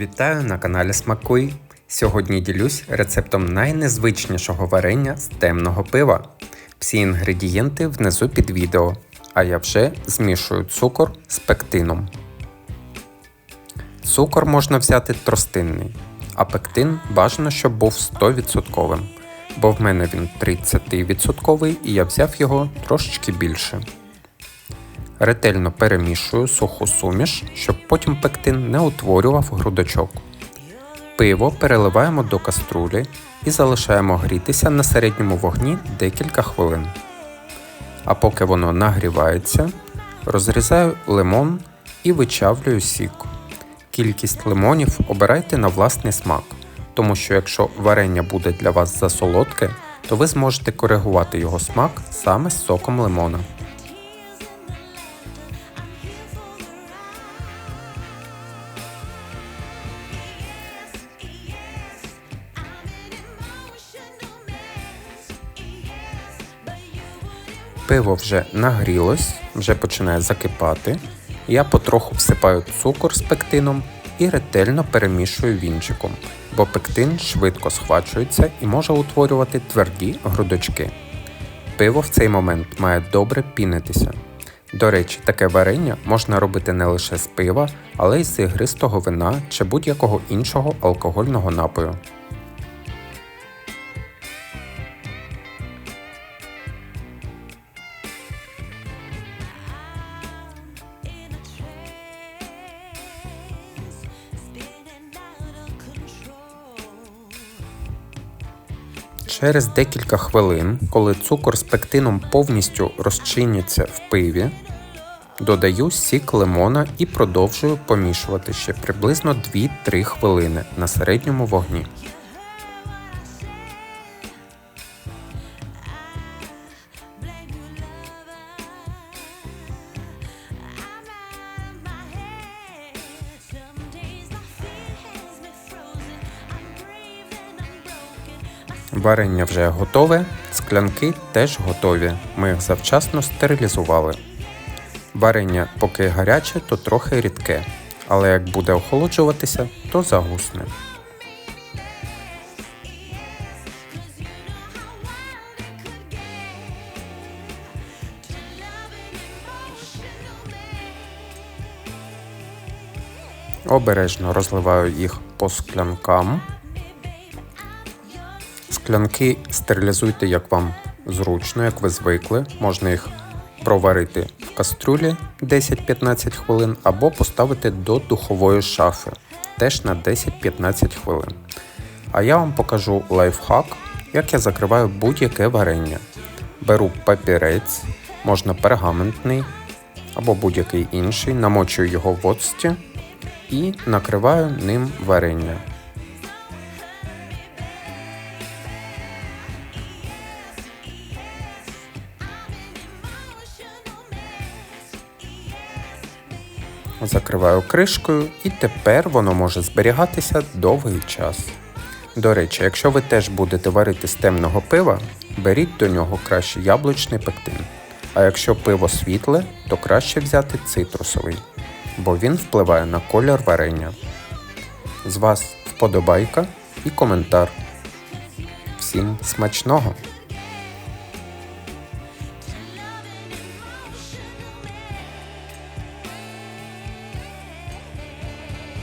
Вітаю на каналі Смакуй. Сьогодні ділюсь рецептом найнезвичнішого варення з темного пива. Всі інгредієнти внизу під відео, а я вже змішую цукор з пектином. Цукор можна взяти тростинний, а пектин бажано, щоб був 100%, бо в мене він 30% і я взяв його трошечки більше. Ретельно перемішую суху суміш, щоб потім пектин не утворював грудочок. Пиво переливаємо до каструлі і залишаємо грітися на середньому вогні декілька хвилин. А поки воно нагрівається, розрізаю лимон і вичавлюю сік. Кількість лимонів обирайте на власний смак, тому що якщо варення буде для вас засолодке, то ви зможете коригувати його смак саме з соком лимона. Пиво вже нагрілось, вже починає закипати. Я потроху всипаю цукор з пектином і ретельно перемішую вінчиком, бо пектин швидко схвачується і може утворювати тверді грудочки. Пиво в цей момент має добре пінитися. До речі, таке варення можна робити не лише з пива, але й з ігристого вина чи будь-якого іншого алкогольного напою. Через декілька хвилин, коли цукор з пектином повністю розчиняться в пиві, додаю сік лимона і продовжую помішувати ще приблизно 2-3 хвилини на середньому вогні. Варення вже готове, склянки теж готові. Ми їх завчасно стерилізували. Варення поки гаряче, то трохи рідке, але як буде охолоджуватися, то загусне. Обережно розливаю їх по склянкам. Склянки стерилізуйте, як вам зручно, як ви звикли. Можна їх проварити в кастрюлі 10-15 хвилин або поставити до духової шафи теж на 10-15 хвилин. А я вам покажу лайфхак, як я закриваю будь-яке варення. Беру папірець, можна пергаментний або будь-який інший, намочую його в оцті і накриваю ним варення. Закриваю кришкою і тепер воно може зберігатися довгий час. До речі, якщо ви теж будете варити з темного пива, беріть до нього краще яблучний пектин. А якщо пиво світле, то краще взяти цитрусовий, бо він впливає на колір варення. З вас вподобайка і коментар. Всім смачного!